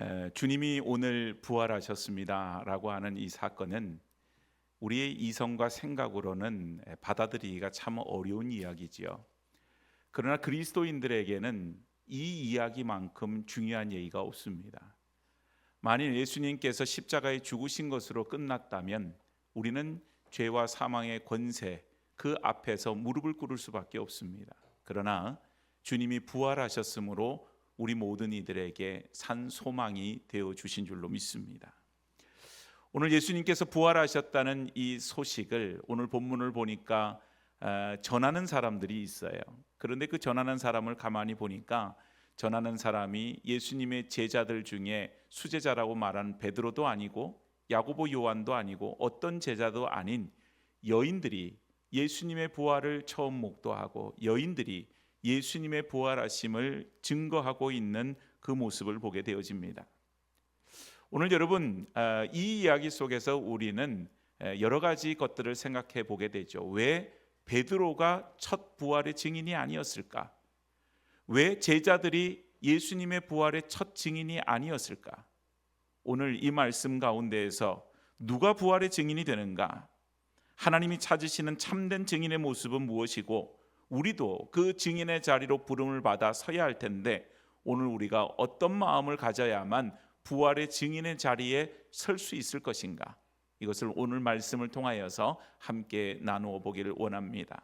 에, 주님이 오늘 부활하셨습니다라고 하는 이 사건은 우리의 이성과 생각으로는 에, 받아들이기가 참 어려운 이야기지요. 그러나 그리스도인들에게는 이 이야기만큼 중요한 얘기가 없습니다. 만일 예수님께서 십자가에 죽으신 것으로 끝났다면 우리는 죄와 사망의 권세 그 앞에서 무릎을 꿇을 수밖에 없습니다. 그러나 주님이 부활하셨으므로 우리 모든 이들에게 산 소망이 되어 주신 줄로 믿습니다. 오늘 예수님께서 부활하셨다는 이 소식을 오늘 본문을 보니까 어, 전하는 사람들이 있어요. 그런데 그 전하는 사람을 가만히 보니까 전하는 사람이 예수님의 제자들 중에 수제자라고 말하는 베드로도 아니고 야고보 요한도 아니고 어떤 제자도 아닌 여인들이 예수님의 부활을 처음 목도하고 여인들이 예수님의 부활하심을 증거하고 있는 그 모습을 보게 되어집니다. 오늘 여러분 아, 이 이야기 속에서 우리는 여러 가지 것들을 생각해 보게 되죠. 왜 베드로가 첫 부활의 증인이 아니었을까? 왜 제자들이 예수님의 부활의 첫 증인이 아니었을까? 오늘 이 말씀 가운데에서 누가 부활의 증인이 되는가? 하나님이 찾으시는 참된 증인의 모습은 무엇이고 우리도 그 증인의 자리로 부름을 받아 서야 할 텐데 오늘 우리가 어떤 마음을 가져야만 부활의 증인의 자리에 설 수 있을 것인가? 이것을 오늘 말씀을 통하여서 함께 나누어 보기를 원합니다.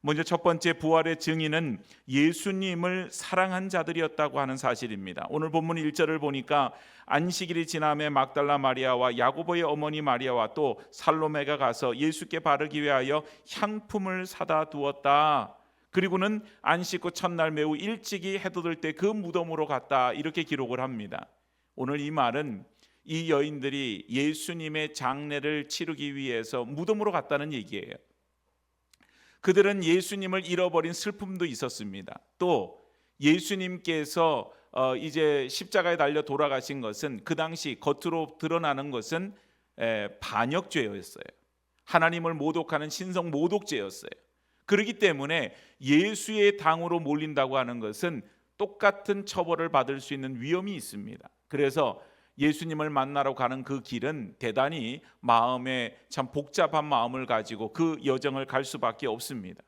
먼저 첫 번째 부활의 증인은 예수님을 사랑한 자들이었다고 하는 사실입니다. 오늘 본문 1절을 보니까 안식일이 지남에 막달라 마리아와 야고보의 어머니 마리아와 또 살로메가 가서 예수께 바르기 위하여 향품을 사다 두었다. 그리고는 안식 후 첫날 매우 일찍이 해돋을 때그 무덤으로 갔다. 이렇게 기록을 합니다. 오늘 이 말은 이 여인들이 예수님의 장례를 치르기 위해서 무덤으로 갔다는 얘기예요. 그들은 예수님을 잃어버린 슬픔도 있었습니다. 또 예수님께서 어, 이제 십자가에 달려 돌아가신 것은 그 당시 겉으로 드러나는 것은 에, 반역죄였어요. 하나님을 모독하는 신성 모독죄였어요. 그렇기 때문에 예수의 당으로 몰린다고 하는 것은 똑같은 처벌을 받을 수 있는 위험이 있습니다. 그래서 예수님을 만나러 가는 그 길은 대단히 마음에 참 복잡한 마음을 가지고 그 여정을 갈 수밖에 없습니다.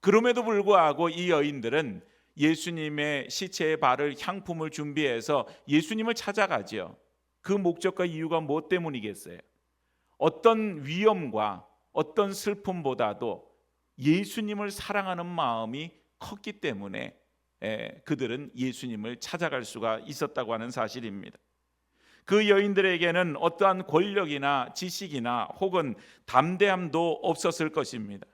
그럼에도 불구하고 이 여인들은 예수님의 시체에 바를 향품을 준비해서 예수님을 찾아가지요. 그 목적과 이유가 무엇 때문이겠어요? 어떤 위험과 어떤 슬픔보다도 예수님을 사랑하는 마음이 컸기 때문에 예, 그들은 예수님을 찾아갈 수가 있었다고 하는 사실입니다. 그 여인들에게는 어떠한 권력이나 지식이나 혹은 담대함도 없었을 것입니다.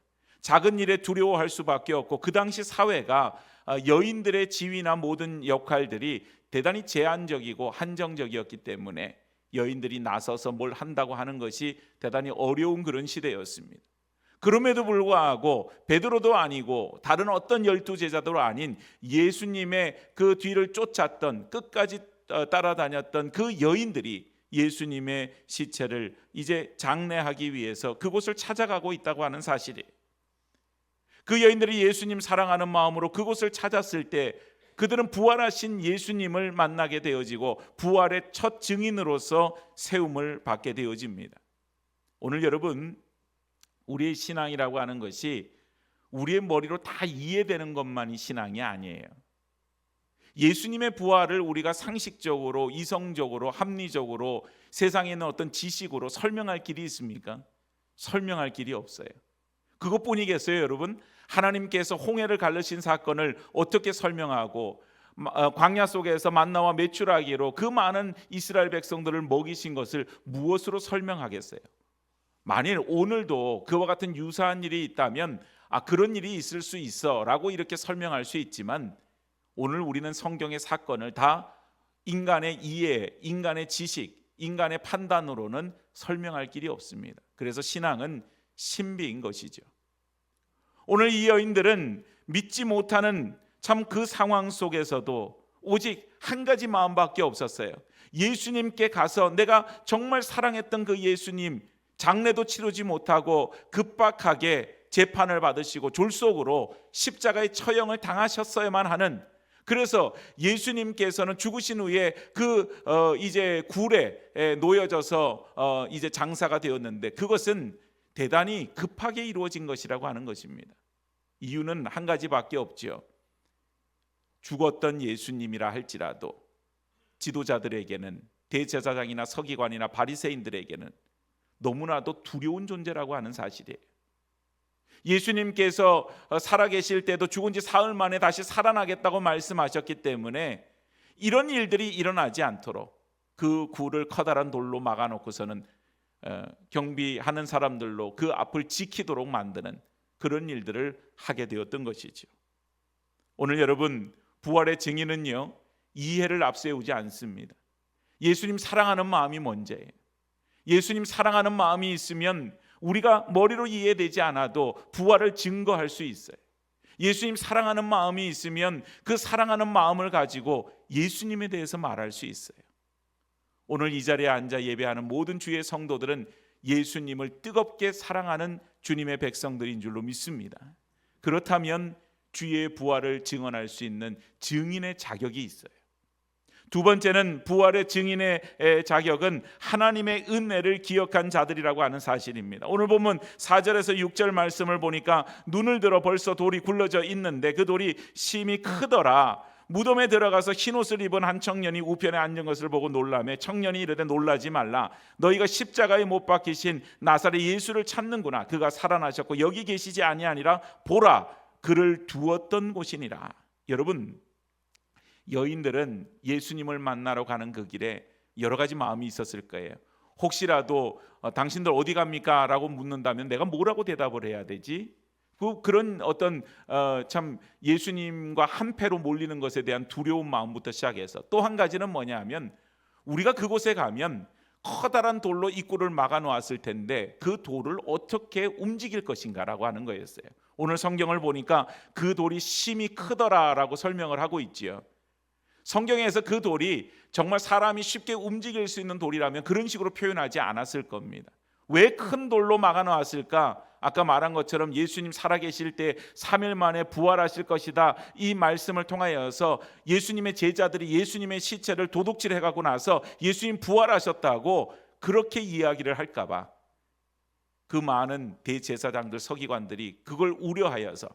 작은 일에 두려워할 수밖에 없고 그 당시 사회가 어, 여인들의 지위나 모든 역할들이 대단히 제한적이고 한정적이었기 때문에 여인들이 나서서 뭘 한다고 하는 것이 대단히 어려운 그런 시대였습니다. 그럼에도 불구하고 베드로도 아니고 다른 어떤 열두 제자도 아닌 예수님의 그 뒤를 쫓았던 끝까지 어, 따라다녔던 그 여인들이 예수님의 시체를 이제 장례하기 위해서 그곳을 찾아가고 있다고 하는 사실이에요. 그 여인들이 예수님 사랑하는 마음으로 그곳을 찾았을 때 그들은 부활하신 예수님을 만나게 되어지고 부활의 첫 증인으로서 세움을 받게 되어집니다. 오늘 여러분 우리의 신앙이라고 하는 것이 우리의 머리로 다 이해되는 것만이 신앙이 아니에요. 예수님의 부활을 우리가 상식적으로 이성적으로 합리적으로 세상에 있는 어떤 지식으로 설명할 길이 있습니까? 설명할 길이 없어요. 그것뿐이겠어요, 여러분? 하나님께서 홍해를 갈르신 사건을 어떻게 설명하고 어, 광야 속에서 만나와 메추라기로 그 많은 이스라엘 백성들을 먹이신 것을 무엇으로 설명하겠어요? 만일 오늘도 그와 같은 유사한 일이 있다면 아 그런 일이 있을 수 있어라고 이렇게 설명할 수 있지만 오늘 우리는 성경의 사건을 다 인간의 이해, 인간의 지식, 인간의 판단으로는 설명할 길이 없습니다. 그래서 신앙은 신비인 것이죠. 오늘 이 여인들은 믿지 못하는 참 그 상황 속에서도 오직 한 가지 마음밖에 없었어요. 예수님께 가서 내가 정말 사랑했던 그 예수님 장례도 치르지 못하고 급박하게 재판을 받으시고 졸속으로 십자가의 처형을 당하셨어야만 하는 그래서 예수님께서는 죽으신 후에 그 어, 이제 굴에 에, 놓여져서 어, 이제 장사가 되었는데 그것은 대단히 급하게 이루어진 것이라고 하는 것입니다. 이유는 한 가지밖에 없지요. 죽었던 예수님이라 할지라도 지도자들에게는 대제사장이나 서기관이나 바리새인들에게는 너무나도 두려운 존재라고 하는 사실이에요. 예수님께서 어, 살아계실 때도 죽은 지 사흘 만에 다시 살아나겠다고 말씀하셨기 때문에 이런 일들이 일어나지 않도록 그 굴을 커다란 돌로 막아놓고서는 어, 경비하는 사람들로 그 앞을 지키도록 만드는 그런 일들을 하게 되었던 것이죠. 오늘 여러분 부활의 증인은요 이해를 앞세우지 않습니다. 예수님 사랑하는 마음이 먼저예요. 예수님 사랑하는 마음이 있으면 우리가 머리로 이해되지 않아도 부활을 증거할 수 있어요. 예수님 사랑하는 마음이 있으면 그 사랑하는 마음을 가지고 예수님에 대해서 말할 수 있어요. 오늘 이 자리에 앉아 예배하는 모든 주의 성도들은 예수님을 뜨겁게 사랑하는 주님의 백성들인 줄로 믿습니다. 그렇다면 주의 부활을 증언할 수 있는 증인의 자격이 있어요. 두 번째는 부활의 증인의 자격은 하나님의 은혜를 기억한 자들이라고 하는 사실입니다. 오늘 보면 4절에서 6절 말씀을 보니까 눈을 들어 벌써 돌이 굴러져 있는데 그 돌이 심히 크더라. 무덤에 들어가서 흰 옷을 입은 한 청년이 우편에 앉은 것을 보고 놀라매 청년이 이르되 놀라지 말라 너희가 십자가에 못 박히신 나사렛 예수를 찾는구나 그가 살아나셨고 여기 계시지 아니하니라 보라 그를 두었던 곳이니라 여러분 여인들은 예수님을 만나러 가는 그 길에 여러 가지 마음이 있었을 거예요. 혹시라도 어, 당신들 어디 갑니까? 라고 묻는다면 내가 뭐라고 대답을 해야 되지? 그 그런 어떤 어, 참 예수님과 한패로 몰리는 것에 대한 두려운 마음부터 시작해서 또 한 가지는 뭐냐하면 우리가 그곳에 가면 커다란 돌로 입구를 막아 놓았을 텐데 그 돌을 어떻게 움직일 것인가라고 하는 거였어요. 오늘 성경을 보니까 그 돌이 심히 크더라라고 설명을 하고 있지요. 성경에서 그 돌이 정말 사람이 쉽게 움직일 수 있는 돌이라면 그런 식으로 표현하지 않았을 겁니다. 왜 큰 돌로 막아 놓았을까? 아까 말한 것처럼 예수님 살아계실 때 3일 만에 부활하실 것이다. 이 말씀을 통하여서 예수님의 제자들이 예수님의 시체를 도둑질해 가고 나서 예수님 부활하셨다고 그렇게 이야기를 할까 봐. 그 많은 대제사장들 서기관들이 그걸 우려하여서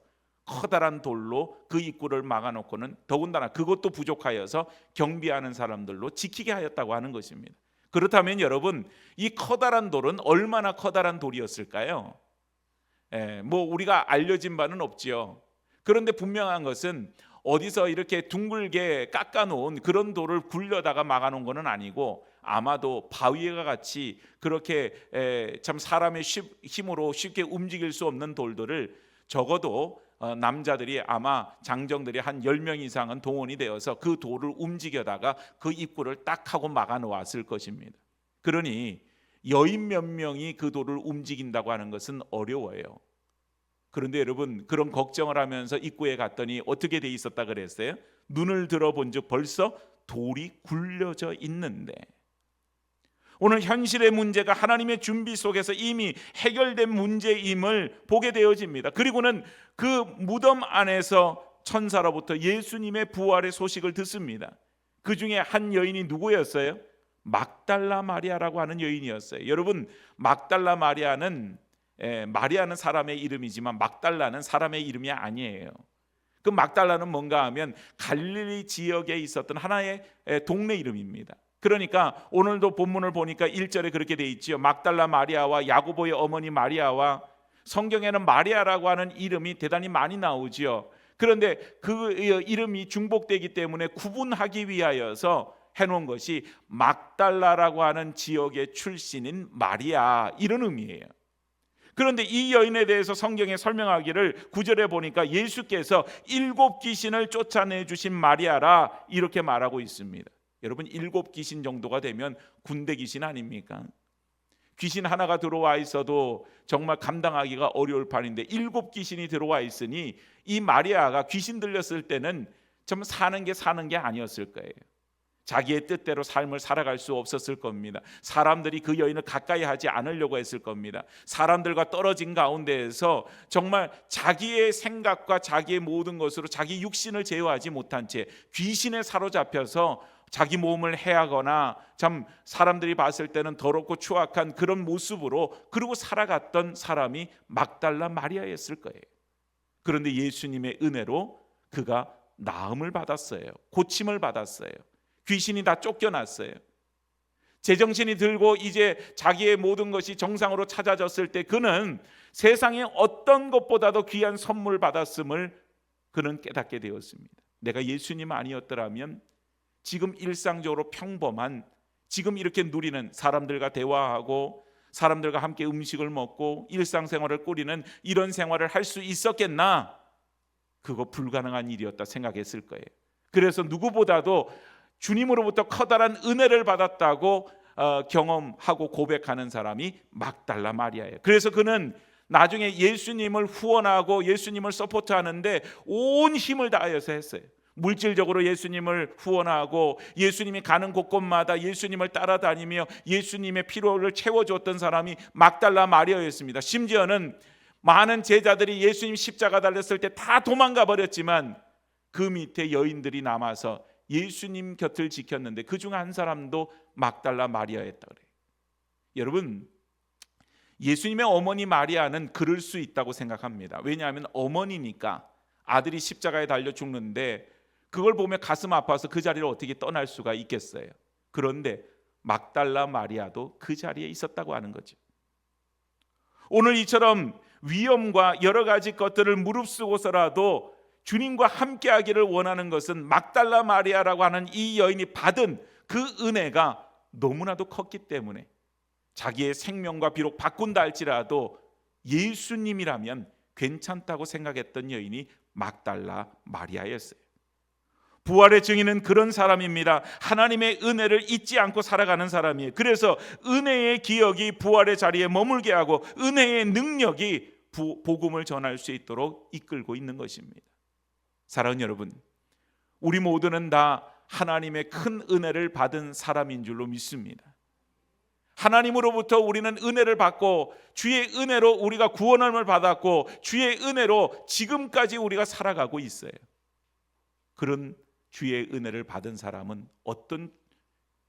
커다란 돌로 그 입구를 막아놓고는 더군다나 그것도 부족하여서 경비하는 사람들로 지키게 하였다고 하는 것입니다. 그렇다면 여러분 이 커다란 돌은 얼마나 커다란 돌이었을까요? 예, 뭐 우리가 알려진 바는 없지요. 그런데 분명한 것은 어디서 이렇게 둥글게 깎아놓은 그런 돌을 굴려다가 막아놓은 것은 아니고 아마도 바위와 같이 그렇게 에, 참 사람의 힘으로 쉽게 움직일 수 없는 돌들을 적어도 어, 남자들이 아마 장정들이 한 10명 이상은 동원이 되어서 그 돌을 움직여다가 그 입구를 딱 하고 막아 놓았을 것입니다. 그러니 여인 몇 명이 그 돌을 움직인다고 하는 것은 어려워요. 그런데 여러분 그런 걱정을 하면서 입구에 갔더니 어떻게 돼 있었다 그랬어요? 눈을 들어본 즉 벌써 돌이 굴려져 있는데 오늘 현실의 문제가 하나님의 준비 속에서 이미 해결된 문제임을 보게 되어집니다. 그리고는 그 무덤 안에서 천사로부터 예수님의 부활의 소식을 듣습니다. 그 중에 한 여인이 누구였어요? 막달라 마리아라고 하는 여인이었어요. 여러분, 막달라 마리아는 에, 마리아는 사람의 이름이지만 막달라는 사람의 이름이 아니에요. 그 막달라는 뭔가 하면 갈릴리 지역에 있었던 하나의 동네 이름입니다. 그러니까 오늘도 본문을 보니까 1절에 그렇게 돼 있지요. 막달라 마리아와 야고보의 어머니 마리아와 성경에는 마리아라고 하는 이름이 대단히 많이 나오지요. 그런데 그 이름이 중복되기 때문에 구분하기 위하여서 해놓은 것이 막달라라고 하는 지역의 출신인 마리아 이런 의미예요. 그런데 이 여인에 대해서 성경에 설명하기를 구절에 보니까 예수께서 일곱 귀신을 쫓아내 주신 마리아라 이렇게 말하고 있습니다. 여러분 일곱 귀신 정도가 되면 군대 귀신 아닙니까? 귀신 하나가 들어와 있어도 정말 감당하기가 어려울 판인데 일곱 귀신이 들어와 있으니 이 마리아가 귀신 들렸을 때는 좀 사는 게 사는 게 아니었을 거예요. 자기의 뜻대로 삶을 살아갈 수 없었을 겁니다. 사람들이 그 여인을 가까이 하지 않으려고 했을 겁니다. 사람들과 떨어진 가운데에서 정말 자기의 생각과 자기의 모든 것으로 자기 육신을 제어하지 못한 채 귀신에 사로잡혀서 자기 몸을 해하거나 참 사람들이 봤을 때는 더럽고 추악한 그런 모습으로 그리고 살아갔던 사람이 막달라 마리아였을 거예요. 그런데 예수님의 은혜로 그가 나음을 받았어요. 고침을 받았어요. 귀신이 다 쫓겨났어요. 제정신이 들고 이제 자기의 모든 것이 정상으로 찾아졌을 때 그는 세상에 어떤 것보다도 귀한 선물 받았음을 그는 깨닫게 되었습니다. 내가 예수님 아니었더라면 지금 일상적으로 평범한 지금 이렇게 누리는 사람들과 대화하고 사람들과 함께 음식을 먹고 일상생활을 꾸리는 이런 생활을 할 수 있었겠나? 그거 불가능한 일이었다 생각했을 거예요. 그래서 누구보다도 주님으로부터 커다란 은혜를 받았다고 어, 경험하고 고백하는 사람이 막달라 마리아예요. 그래서 그는 나중에 예수님을 후원하고 예수님을 서포트하는데 온 힘을 다해서 했어요. 물질적으로 예수님을 후원하고 예수님이 가는 곳곳마다 예수님을 따라다니며 예수님의 필요를 채워주었던 사람이 막달라 마리아였습니다. 심지어는 많은 제자들이 예수님 십자가 달렸을 때 다 도망가 버렸지만 그 밑에 여인들이 남아서 예수님 곁을 지켰는데 그 중 한 사람도 막달라 마리아였다 그래요. 여러분 예수님의 어머니 마리아는 그럴 수 있다고 생각합니다. 왜냐하면 어머니니까 아들이 십자가에 달려 죽는데 그걸 보며 가슴 아파서 그 자리를 어떻게 떠날 수가 있겠어요. 그런데 막달라 마리아도 그 자리에 있었다고 하는 거죠. 오늘 이처럼 위험과 여러 가지 것들을 무릅쓰고서라도 주님과 함께 하기를 원하는 것은 막달라 마리아라고 하는 이 여인이 받은 그 은혜가 너무나도 컸기 때문에 자기의 생명과 비록 바꾼다 할지라도 예수님이라면 괜찮다고 생각했던 여인이 막달라 마리아였어요. 부활의 증인은 그런 사람입니다. 하나님의 은혜를 잊지 않고 살아가는 사람이에요. 그래서 은혜의 기억이 부활의 자리에 머물게 하고 은혜의 능력이 부, 복음을 전할 수 있도록 이끌고 있는 것입니다. 사랑하는 여러분, 우리 모두는 다 하나님의 큰 은혜를 받은 사람인 줄로 믿습니다. 하나님으로부터 우리는 은혜를 받고 주의 은혜로 우리가 구원함을 받았고 주의 은혜로 지금까지 우리가 살아가고 있어요. 그런 주의 은혜를 받은 사람은 어떤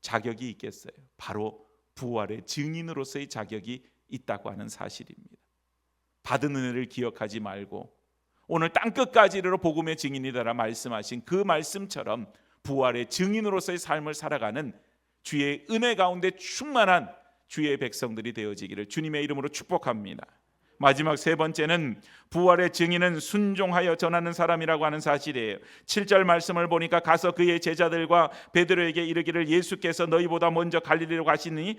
자격이 있겠어요? 바로 부활의 증인으로서의 자격이 있다고 하는 사실입니다. 받은 은혜를 기억하지 말고 오늘 땅 끝까지 이르러 복음의 증인이다라 말씀하신 그 말씀처럼 부활의 증인으로서의 삶을 살아가는 주의 은혜 가운데 충만한 주의 백성들이 되어지기를 주님의 이름으로 축복합니다. 마지막 세 번째는 부활의 증인은 순종하여 전하는 사람이라고 하는 사실이에요. 7절 말씀을 보니까 가서 그의 제자들과 베드로에게 이르기를 예수께서 너희보다 먼저 갈릴리로 가시니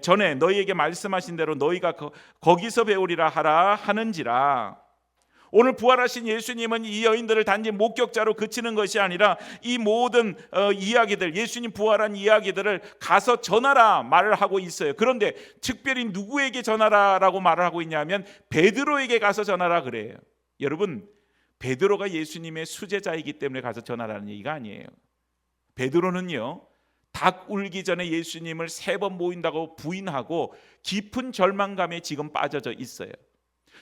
전에 너희에게 말씀하신 대로 너희가 거기서 배우리라 하라 하는지라. 오늘 부활하신 예수님은 이 여인들을 단지 목격자로 그치는 것이 아니라 이 모든 어, 이야기들, 예수님 부활한 이야기들을 가서 전하라 말을 하고 있어요. 그런데 특별히 누구에게 전하라라고 말을 하고 있냐면 베드로에게 가서 전하라 그래요. 여러분, 베드로가 예수님의 수제자이기 때문에 가서 전하라는 얘기가 아니에요. 베드로는요. 닭 울기 전에 예수님을 세 번 모인다고 부인하고 깊은 절망감에 지금 빠져져 있어요.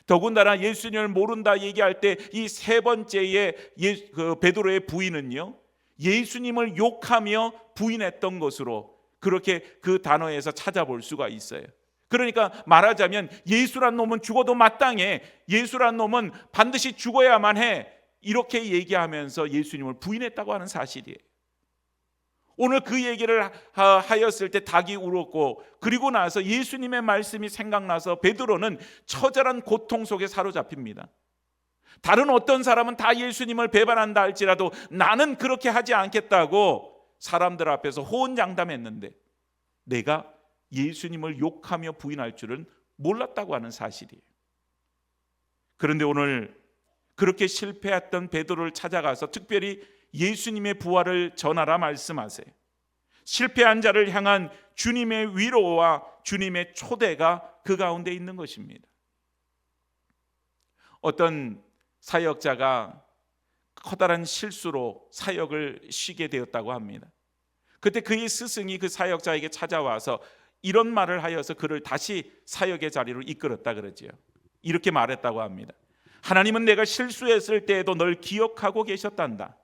더군다나 예수님을 모른다 얘기할 때 이 세 번째의 예, 그 베드로의 부인은요 예수님을 욕하며 부인했던 것으로 그렇게 그 단어에서 찾아볼 수가 있어요. 그러니까 말하자면 예수란 놈은 죽어도 마땅해. 예수란 놈은 반드시 죽어야만 해. 이렇게 얘기하면서 예수님을 부인했다고 하는 사실이에요. 오늘 그 얘기를 하였을 때 닭이 울었고 그리고 나서 예수님의 말씀이 생각나서 베드로는 처절한 고통 속에 사로잡힙니다. 다른 어떤 사람은 다 예수님을 배반한다 할지라도 나는 그렇게 하지 않겠다고 사람들 앞에서 호언장담했는데 내가 예수님을 욕하며 부인할 줄은 몰랐다고 하는 사실이에요. 그런데 오늘 그렇게 실패했던 베드로를 찾아가서 특별히 예수님의 부활을 전하라 말씀하세요. 실패한 자를 향한 주님의 위로와 주님의 초대가 그 가운데 있는 것입니다. 어떤 사역자가 커다란 실수로 사역을 쉬게 되었다고 합니다. 그때 그의 스승이 그 사역자에게 찾아와서 이런 말을 하여서 그를 다시 사역의 자리로 이끌었다 그러지요. 이렇게 말했다고 합니다. 하나님은 내가 실수했을 때에도 널 기억하고 계셨단다.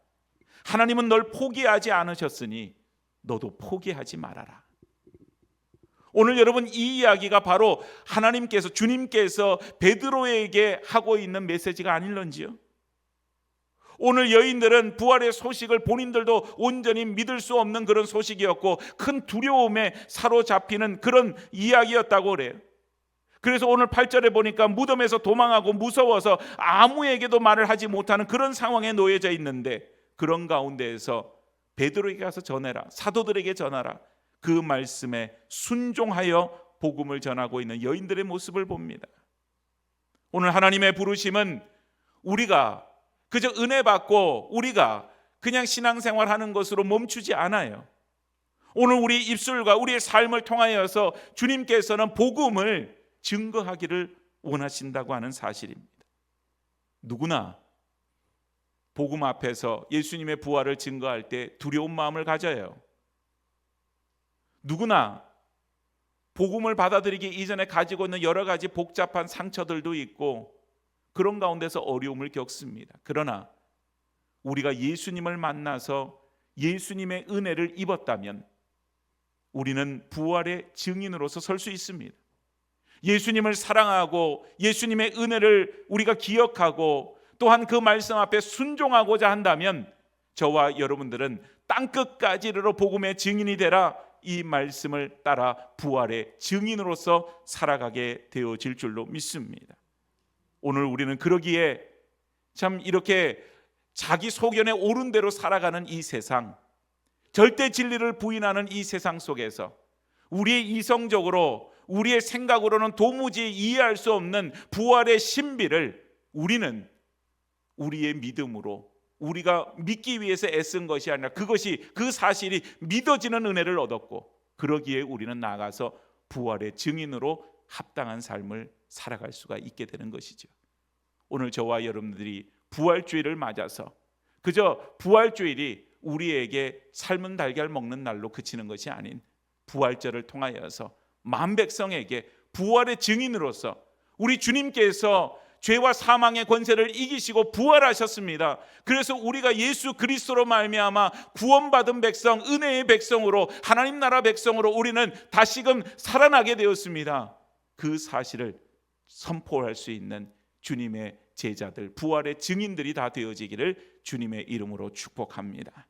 하나님은 널 포기하지 않으셨으니 너도 포기하지 말아라. 오늘 여러분 이 이야기가 바로 하나님께서 주님께서 베드로에게 하고 있는 메시지가 아닐런지요. 오늘 여인들은 부활의 소식을 본인들도 온전히 믿을 수 없는 그런 소식이었고 큰 두려움에 사로잡히는 그런 이야기였다고 그래요. 그래서 오늘 8절에 보니까 무덤에서 도망하고 무서워서 아무에게도 말을 하지 못하는 그런 상황에 놓여져 있는데 그런 가운데에서 베드로에게 가서 전해라. 사도들에게 전하라. 그 말씀에 순종하여 복음을 전하고 있는 여인들의 모습을 봅니다. 오늘 하나님의 부르심은 우리가 그저 은혜 받고 우리가 그냥 신앙생활 하는 것으로 멈추지 않아요. 오늘 우리 입술과 우리의 삶을 통하여서 주님께서는 복음을 증거하기를 원하신다고 하는 사실입니다. 누구나 복음 앞에서 예수님의 부활을 증거할 때 두려운 마음을 가져요. 누구나 복음을 받아들이기 이전에 가지고 있는 여러 가지 복잡한 상처들도 있고 그런 가운데서 어려움을 겪습니다. 그러나 우리가 예수님을 만나서 예수님의 은혜를 입었다면 우리는 부활의 증인으로서 설 수 있습니다. 예수님을 사랑하고 예수님의 은혜를 우리가 기억하고 또한 그 말씀 앞에 순종하고자 한다면 저와 여러분들은 땅 끝까지 이르러 복음의 증인이 되라 이 말씀을 따라 부활의 증인으로서 살아가게 되어질 줄로 믿습니다. 오늘 우리는 그러기에 참 이렇게 자기 소견에 옳은 대로 살아가는 이 세상, 절대 진리를 부인하는 이 세상 속에서 우리의 이성적으로 우리의 생각으로는 도무지 이해할 수 없는 부활의 신비를 우리는 우리의 믿음으로 우리가 믿기 위해서 애쓴 것이 아니라 그것이 그 사실이 믿어지는 은혜를 얻었고 그러기에 우리는 나가서 부활의 증인으로 합당한 삶을 살아갈 수가 있게 되는 것이죠. 오늘 저와 여러분들이 부활주의를 맞아서 그저 부활주일이 우리에게 삶은 달걀 먹는 날로 그치는 것이 아닌 부활절을 통하여서 만 백성에게 부활의 증인으로서 우리 주님께서 죄와 사망의 권세를 이기시고 부활하셨습니다. 그래서 우리가 예수 그리스도로 말미암아 구원받은 백성, 은혜의 백성으로 하나님 나라 백성으로 우리는 다시금 살아나게 되었습니다. 그 사실을 선포할 수 있는 주님의 제자들, 부활의 증인들이 다 되어지기를 주님의 이름으로 축복합니다.